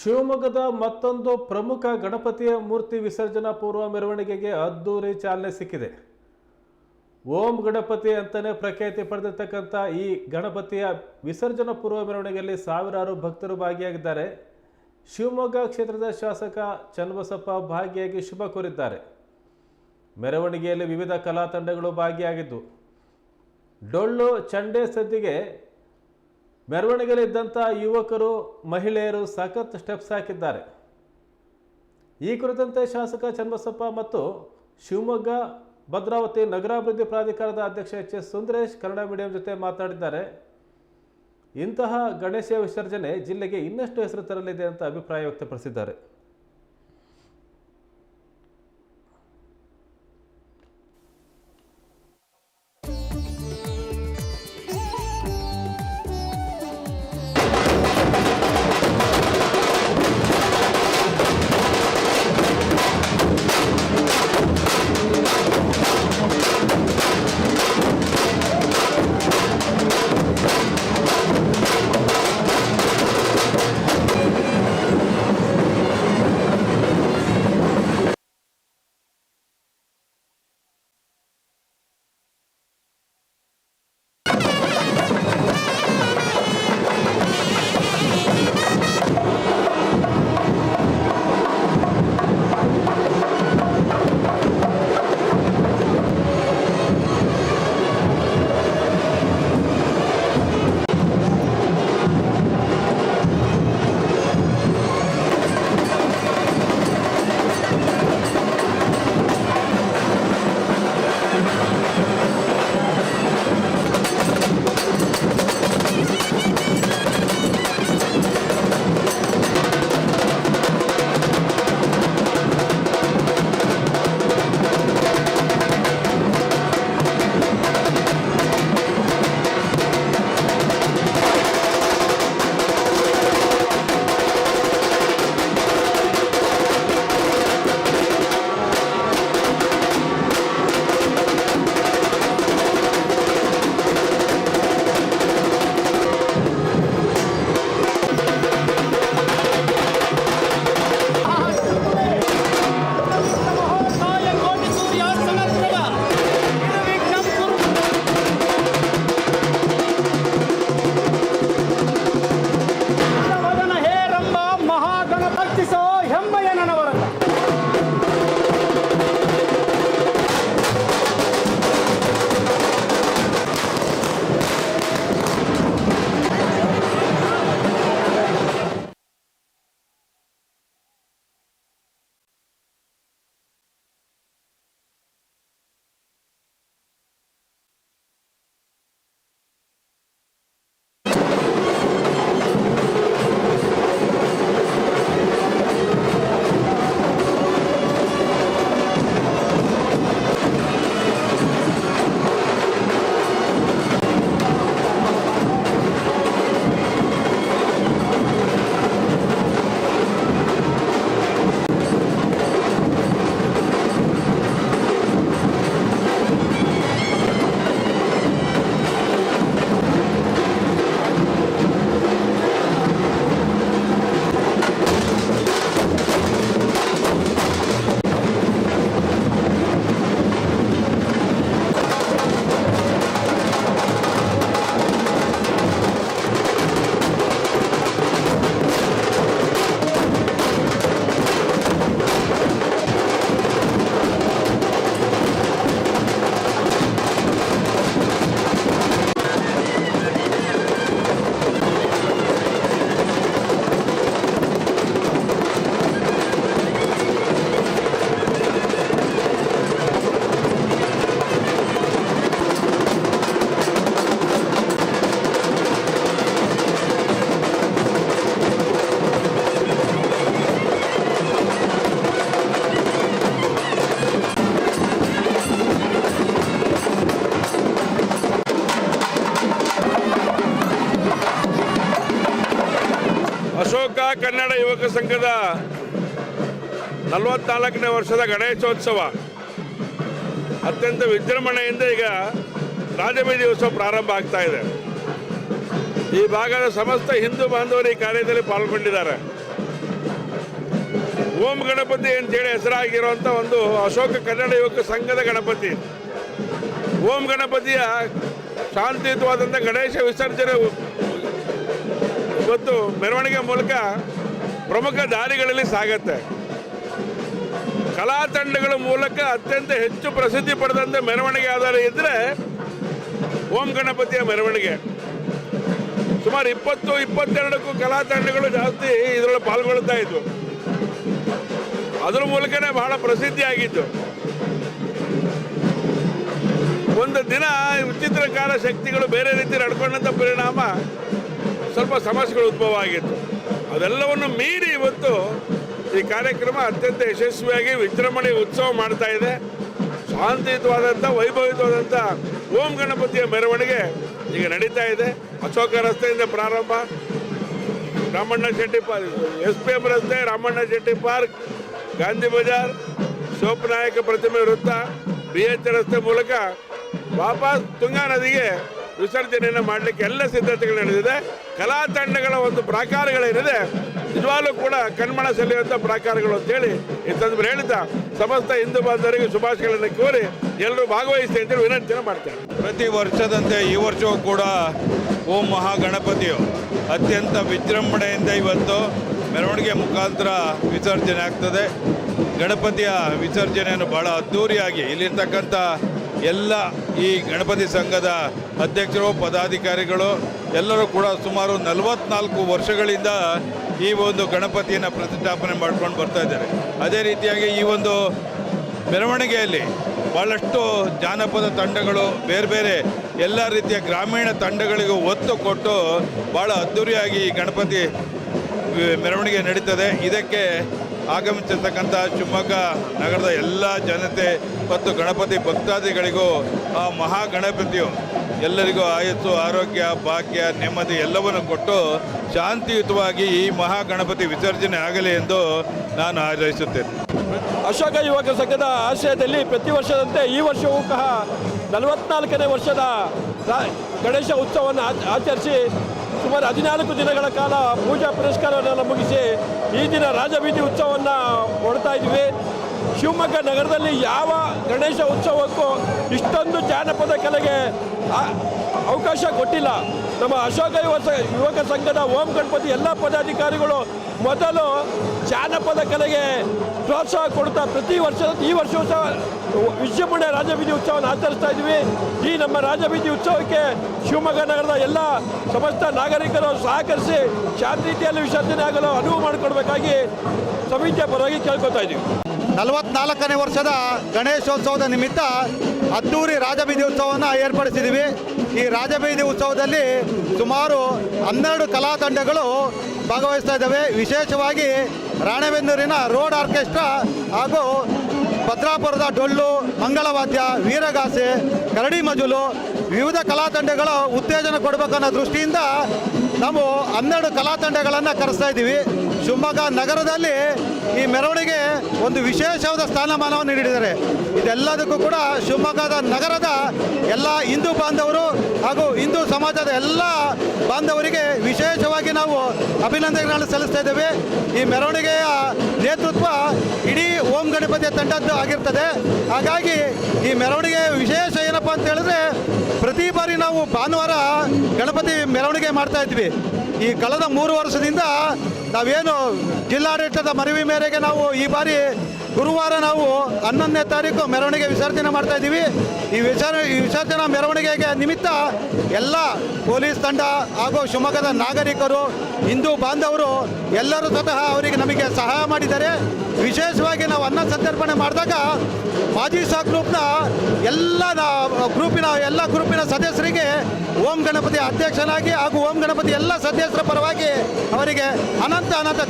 ಶಿವಮೊಗ್ಗದ ಮತ್ತೊಂದು ಪ್ರಮುಖ ಗಣಪತಿಯ ಮೂರ್ತಿ ವಿಸರ್ಜನಾ ಪೂರ್ವ ಮೆರವಣಿಗೆಗೆ ಅದ್ದೂರಿ ಚಾಲನೆ ಸಿಕ್ಕಿದೆ. ಓಂ ಗಣಪತಿ ಅಂತಲೇ ಪ್ರಖ್ಯಾತಿ ಪಡೆದಿರ್ತಕ್ಕಂಥ ಈ ಗಣಪತಿಯ ವಿಸರ್ಜನಾ ಪೂರ್ವ ಮೆರವಣಿಗೆಯಲ್ಲಿ ಸಾವಿರಾರು ಭಕ್ತರು ಭಾಗಿಯಾಗಿದ್ದಾರೆ. ಶಿವಮೊಗ್ಗ ಕ್ಷೇತ್ರದ ಶಾಸಕ ಚನ್ನಬಸಪ್ಪ ಭಾಗಿಯಾಗಿ ಶುಭ ಕೋರಿದ್ದಾರೆ. ಮೆರವಣಿಗೆಯಲ್ಲಿ ವಿವಿಧ ಕಲಾ ತಂಡಗಳು ಭಾಗಿಯಾಗಿದ್ದು, ಡೊಳ್ಳು, ಚಂಡೆ ಸದ್ದಿಗೆ ಮೆರವಣಿಗೆಯಲ್ಲಿದ್ದಂಥ ಯುವಕರು, ಮಹಿಳೆಯರು ಸಖತ್ ಸ್ಟೆಪ್ಸ್ ಹಾಕಿದ್ದಾರೆ. ಈ ಕುರಿತಂತೆ ಶಾಸಕ ಚನ್ನಬಸಪ್ಪ ಮತ್ತು ಶಿವಮೊಗ್ಗ ಭದ್ರಾವತಿ ನಗರಾಭಿವೃದ್ಧಿ ಪ್ರಾಧಿಕಾರದ ಅಧ್ಯಕ್ಷ H S Sundaresh Kannada medium ಜೊತೆ ಮಾತನಾಡಿದ್ದಾರೆ. ಇಂತಹ ಗಣೇಶ ವಿಸರ್ಜನೆ ಜಿಲ್ಲೆಗೆ ಇನ್ನಷ್ಟು ಹೆಸರು ತರಲಿದೆ ಅಂತ ಅಭಿಪ್ರಾಯ ವ್ಯಕ್ತಪಡಿಸಿದ್ದಾರೆ. ಸಂಘದ ನಲವತ್ನಾಲ್ಕನೇ ವರ್ಷದ ಗಣೇಶೋತ್ಸವ. ಅತ್ಯಂತ ವಿಜೃಂಭಣೆಯಿಂದ ಈಗ ರಾಜಬೀದಿ ಉತ್ಸವ ಪ್ರಾರಂಭ ಆಗ್ತಾ ಇದೆ. ಈ ಭಾಗದ ಸಮಸ್ತ ಹಿಂದೂ ಬಾಂಧವರು ಈ ಕಾರ್ಯದಲ್ಲಿ ಪಾಲ್ಗೊಂಡಿದ್ದಾರೆ. ಓಂ ಗಣಪತಿ ಅಂತೇಳಿ ಹೆಸರಾಗಿರುವಂಥ ಒಂದು ಅಶೋಕ ಕನ್ನಡ ಯುವಕ ಸಂಘದ ಗಣಪತಿ. ಓಂ ಗಣಪತಿಯ ಶಾಂತಿಯುತವಾದಂಥ ಗಣೇಶ ವಿಸರ್ಜನೆ ಇವತ್ತು ಮೆರವಣಿಗೆ ಮೂಲಕ ಪ್ರಮುಖ ದಾರಿಗಳಲ್ಲಿ ಸಾಗತ್ತೆ. ಕಲಾ ತಂಡಗಳ ಮೂಲಕ ಅತ್ಯಂತ ಹೆಚ್ಚು ಪ್ರಸಿದ್ಧಿ ಪಡೆದಂಥ ಮೆರವಣಿಗೆ ಆಧಾರ ಇದ್ದರೆ ಓಂ ಗಣಪತಿಯ ಮೆರವಣಿಗೆ. ಸುಮಾರು ಇಪ್ಪತ್ತು, ಇಪ್ಪತ್ತೆರಡಕ್ಕೂ ಕಲಾ ತಂಡಗಳು ಜಾಸ್ತಿ ಇದರಲ್ಲಿ ಪಾಲ್ಗೊಳ್ತಾ ಇದ್ವು. ಅದರ ಮೂಲಕನೇ ಬಹಳ ಪ್ರಸಿದ್ಧಿ ಆಗಿತ್ತು. ಒಂದು ದಿನ ವಿಚಿತ್ರಕಾರ ಶಕ್ತಿಗಳು ಬೇರೆ ರೀತಿ ನಡ್ಕೊಂಡಂಥ ಪರಿಣಾಮ ಸ್ವಲ್ಪ ಸಮಸ್ಯೆಗಳು ಉದ್ಭವ ಆಗಿತ್ತು. ಅದೆಲ್ಲವನ್ನು ಮೀರಿ ಇವತ್ತು ಈ ಕಾರ್ಯಕ್ರಮ ಅತ್ಯಂತ ಯಶಸ್ವಿಯಾಗಿ ವಿಜೃಂಭಣೆ ಉತ್ಸವ ಮಾಡ್ತಾ ಇದೆ. ಶಾಂತಿಯುತವಾದಂಥ ವೈಭವಿತವಾದಂಥ ಓಂ ಗಣಪತಿಯ ಮೆರವಣಿಗೆ ಈಗ ನಡೀತಾ ಇದೆ. ಅಶೋಕ ರಸ್ತೆಯಿಂದ ಪ್ರಾರಂಭ. Ramanna Shetty park S P M ರಸ್ತೆ, ರಾಮಣ್ಣ ಶೆಟ್ಟಿ ಪಾರ್ಕ್, ಗಾಂಧಿ ಬಜಾರ್ ಶೋಪನಾಯಕ ಪ್ರತಿಮೆ ವೃತ್ತ, ಬಿ ಎಚ್ ರಸ್ತೆ ಮೂಲಕ ವಾಪಸ್ ತುಂಗಾ ನದಿಗೆ ವಿಸರ್ಜನೆಯನ್ನು ಮಾಡಲಿಕ್ಕೆ ಎಲ್ಲ ಸಿದ್ಧತೆಗಳು ನಡೆದಿದೆ. ಕಲಾ ತಂಡಗಳ ಒಂದು ಪ್ರಾಕಾರಗಳೇನಿದೆ, ನಿಜವಾಗ್ಲೂ ಕೂಡ ಕಣ್ಮಣ ಸೆಳೆಯುವಂಥ ಪ್ರಾಕಾರಗಳು ಅಂತೇಳಿ ಈ ಸಂದರ್ಭ ಹೇಳ್ತಾ ಸಮಸ್ತ ಹಿಂದೂ ಬಾಂಧವರಿಗೆ ಶುಭಾಶಯಗಳನ್ನು ಕೋರಿ ಎಲ್ಲರೂ ಭಾಗವಹಿಸಿ ಅಂತೇಳಿ ವಿನಂತಿಯನ್ನು ಮಾಡ್ತೇನೆ. ಪ್ರತಿ ವರ್ಷದಂತೆ ಈ ವರ್ಷವೂ ಕೂಡ ಓಂ ಮಹಾಗಣಪತಿಯು ಅತ್ಯಂತ ವಿಜೃಂಭಣೆಯಿಂದ ಇವತ್ತು ಮೆರವಣಿಗೆ ಮುಖಾಂತರ ವಿಸರ್ಜನೆ ಆಗ್ತದೆ. ಗಣಪತಿಯ ವಿಸರ್ಜನೆಯನ್ನು ಬಹಳ ಅದ್ಧೂರಿಯಾಗಿ ಇಲ್ಲಿರ್ತಕ್ಕಂಥ ಎಲ್ಲ ಈ ಗಣಪತಿ ಸಂಘದ ಅಧ್ಯಕ್ಷರು, ಪದಾಧಿಕಾರಿಗಳು, ಎಲ್ಲರೂ ಕೂಡ ಸುಮಾರು ನಲವತ್ನಾಲ್ಕು ವರ್ಷಗಳಿಂದ ಈ ಒಂದು ಗಣಪತಿಯನ್ನು ಪ್ರತಿಷ್ಠಾಪನೆ ಮಾಡ್ಕೊಂಡು ಬರ್ತಾ ಇದ್ದಾರೆ. ಅದೇ ರೀತಿಯಾಗಿ ಈ ಒಂದು ಮೆರವಣಿಗೆಯಲ್ಲಿ ಭಾಳಷ್ಟು ಜಾನಪದ ತಂಡಗಳು, ಬೇರೆ ಬೇರೆ ಎಲ್ಲ ರೀತಿಯ ಗ್ರಾಮೀಣ ತಂಡಗಳಿಗೂ ಒತ್ತು ಕೊಟ್ಟು ಭಾಳ ಅದ್ದೂರಿಯಾಗಿ ಈ ಗಣಪತಿ ಮೆರವಣಿಗೆ ನಡೀತದೆ. ಇದಕ್ಕೆ ಆಗಮಿಸಿರ್ತಕ್ಕಂಥ ಶಿವಮೊಗ್ಗ ನಗರದ ಎಲ್ಲ ಜನತೆ ಮತ್ತು ಗಣಪತಿ ಭಕ್ತಾದಿಗಳಿಗೂ ಆ ಮಹಾಗಣಪತಿಯು ಎಲ್ಲರಿಗೂ ಆಯಸ್ಸು, ಆರೋಗ್ಯ, ಭಾಗ್ಯ, ನೆಮ್ಮದಿ ಎಲ್ಲವನ್ನು ಕೊಟ್ಟು ಶಾಂತಿಯುತವಾಗಿ ಈ ಮಹಾಗಣಪತಿ ವಿಸರ್ಜನೆ ಆಗಲಿ ಎಂದು ನಾನು ಹಾರೈಸುತ್ತೇನೆ. ಅಶೋಕ ಯುವಕ ಸಂಘದ ಆಶ್ರಯದಲ್ಲಿ ಪ್ರತಿ ವರ್ಷದಂತೆ ಈ ವರ್ಷವೂ ಸಹ ನಲವತ್ನಾಲ್ಕನೇ ವರ್ಷದ ಗಣೇಶ ಉತ್ಸವವನ್ನು ಆಚ- ಆಚರಿಸಿ ಸುಮಾರು ಹದಿನಾಲ್ಕು ದಿನಗಳ ಕಾಲ ಪೂಜಾ ಪುರಸ್ಕಾರವನ್ನೆಲ್ಲ ಮುಗಿಸಿ ಈ ದಿನ ರಾಜಬೀದಿ ಉತ್ಸವವನ್ನು ಕೊಡ್ತಾ ಇದ್ವಿ. ಶಿವಮೊಗ್ಗ ನಗರದಲ್ಲಿ ಯಾವ ಗಣೇಶ ಉತ್ಸವಕ್ಕೂ ಇಷ್ಟೊಂದು ಜಾನಪದ ಕಲೆಗೆ ಅವಕಾಶ ಕೊಟ್ಟಿಲ್ಲ. ನಮ್ಮ ಅಶೋಕ ಯುವ ಯುವಕ ಸಂಘದ ಓಂ ಗಣಪತಿ ಎಲ್ಲ ಪದಾಧಿಕಾರಿಗಳು ಮೊದಲು ಜಾನಪದ ಕಲೆಗೆ ಪ್ರೋತ್ಸಾಹ ಕೊಡ್ತಾ ಪ್ರತಿ ವರ್ಷ, ಈ ವರ್ಷವೂ ಸಹ ವಿಜೃಂಭಣೆ ರಾಜಬೀದಿ ಉತ್ಸವವನ್ನು ಆಚರಿಸ್ತಾ ಇದ್ವಿ ಈ ನಮ್ಮ ರಾಜಬೀದಿ ಉತ್ಸವಕ್ಕೆ ಶಿವಮೊಗ್ಗ ನಗರದ ಎಲ್ಲ ಸಮಸ್ತ ನಾಗರಿಕರು ಸಹಕರಿಸಿ ಶಾಂತಿ ರೀತಿಯಲ್ಲಿ ವಿಸರ್ಜನೆ ಆಗಲು ಅನುವು ಮಾಡಿಕೊಡ್ಬೇಕಾಗಿ ಸಮಿತಿಯ ಪರವಾಗಿ ಕೇಳ್ಕೊತಾ ಇದ್ದೀವಿ. ನಲವತ್ನಾಲ್ಕನೇ ವರ್ಷದ ಗಣೇಶೋತ್ಸವದ ನಿಮಿತ್ತ ಅದ್ದೂರಿ ರಾಜಬೀದಿ ಉತ್ಸವವನ್ನು ಏರ್ಪಡಿಸಿದ್ದೀವಿ. ಈ ರಾಜಬೀದಿ ಉತ್ಸವದಲ್ಲಿ ಸುಮಾರು ಹನ್ನೆರಡು ಕಲಾ ತಂಡಗಳು ಭಾಗವಹಿಸ್ತಾ ಇದ್ದಾವೆ. ವಿಶೇಷವಾಗಿ ರಾಣೆಬೆನ್ನೂರಿನ ರೋಡ್ ಆರ್ಕೆಸ್ಟ್ರಾ ಹಾಗೂ ಭದ್ರಾಪುರದ ಡೊಳ್ಳು, ಮಂಗಳವಾದ್ಯ, ವೀರಗಾಸೆ, ಕರಡಿ ಮಜುಲು ವಿವಿಧ ಕಲಾ ತಂಡಗಳ ಉತ್ತೇಜನ ಕೊಡಬೇಕನ್ನೋ ದೃಷ್ಟಿಯಿಂದ ನಾವು ಹನ್ನೆರಡು ಕಲಾ ತಂಡಗಳನ್ನು ಕರೆಸ್ತಾ ಇದ್ದೀವಿ. ಶಿವಮೊಗ್ಗ ನಗರದಲ್ಲಿ ಈ ಮೆರವಣಿಗೆ ಒಂದು ವಿಶೇಷವಾದ ಸ್ಥಾನಮಾನವನ್ನು ನೀಡಿದ್ದಾರೆ. ಇದೆಲ್ಲದಕ್ಕೂ ಕೂಡ ಶಿವಮೊಗ್ಗದ ನಗರದ ಎಲ್ಲ ಹಿಂದೂ ಬಾಂಧವರು ಹಾಗೂ ಹಿಂದೂ ಸಮಾಜದ ಎಲ್ಲ ಬಾಂಧವರಿಗೆ ವಿಶೇಷವಾಗಿ ನಾವು ಅಭಿನಂದನೆಗಳನ್ನು ಸಲ್ಲಿಸ್ತಾ ಇದ್ದೇವೆ. ಈ ಮೆರವಣಿಗೆಯ ನೇತೃತ್ವ ಇಡೀ ಓಂ ಗಣಪತಿಯ ತಂಡದ್ದು ಆಗಿರ್ತದೆ. ಹಾಗಾಗಿ ಈ ಮೆರವಣಿಗೆ ವಿಶೇಷ ಏನಪ್ಪ ಅಂತ ಹೇಳಿದ್ರೆ, ಪ್ರತಿ ಬಾರಿ ನಾವು ಭಾನುವಾರ ಗಣಪತಿ ಮೆರವಣಿಗೆ ಮಾಡ್ತಾ ಇದ್ವಿ ಈ ಕಳೆದ ಮೂರು ವರ್ಷದಿಂದ ನಾವೇನು ಜಿಲ್ಲಾಡಳಿತದ ಮನವಿ ಮೇರೆಗೆ ನಾವು ಈ ಬಾರಿ ಗುರುವಾರ ನಾವು ಹನ್ನೊಂದನೇ ತಾರೀಕು ಮೆರವಣಿಗೆ ವಿಸರ್ಜನೆ ಮಾಡ್ತಾ ಇದ್ದೀವಿ. ಈ ವಿಚಾರ ಈ ವಿಸರ್ಜನಾ ಮೆರವಣಿಗೆಗೆ ನಿಮಿತ್ತ ಎಲ್ಲ ಪೊಲೀಸ್ ತಂಡ ಹಾಗೂ ಶಿವಮೊಗ್ಗದ ನಾಗರಿಕರು, ಹಿಂದೂ ಬಾಂಧವರು ಎಲ್ಲರೂ ಸ್ವತಃ ಅವರಿಗೆ ನಮಗೆ ಸಹಾಯ ಮಾಡಿದ್ದಾರೆ. ವಿಶೇಷವಾಗಿ ನಾವು ಅನ್ನ ಸಂತರ್ಪಣೆ ಮಾಡಿದಾಗ ಮಾಜಿ ಸಾ ಗ್ರೂಪ್ನ ಎಲ್ಲ ಗ್ರೂಪಿನ ಎಲ್ಲ ಗ್ರೂಪಿನ ಸದಸ್ಯರಿಗೆ ಓಂ ಗಣಪತಿ ಅಧ್ಯಕ್ಷನಾಗಿ ಹಾಗೂ ಓಂ ಗಣಪತಿ ಎಲ್ಲ ಸದಸ್ಯರ ಪರವಾಗಿ ಅವರಿಗೆ ಅನಂತ ಅನಂತ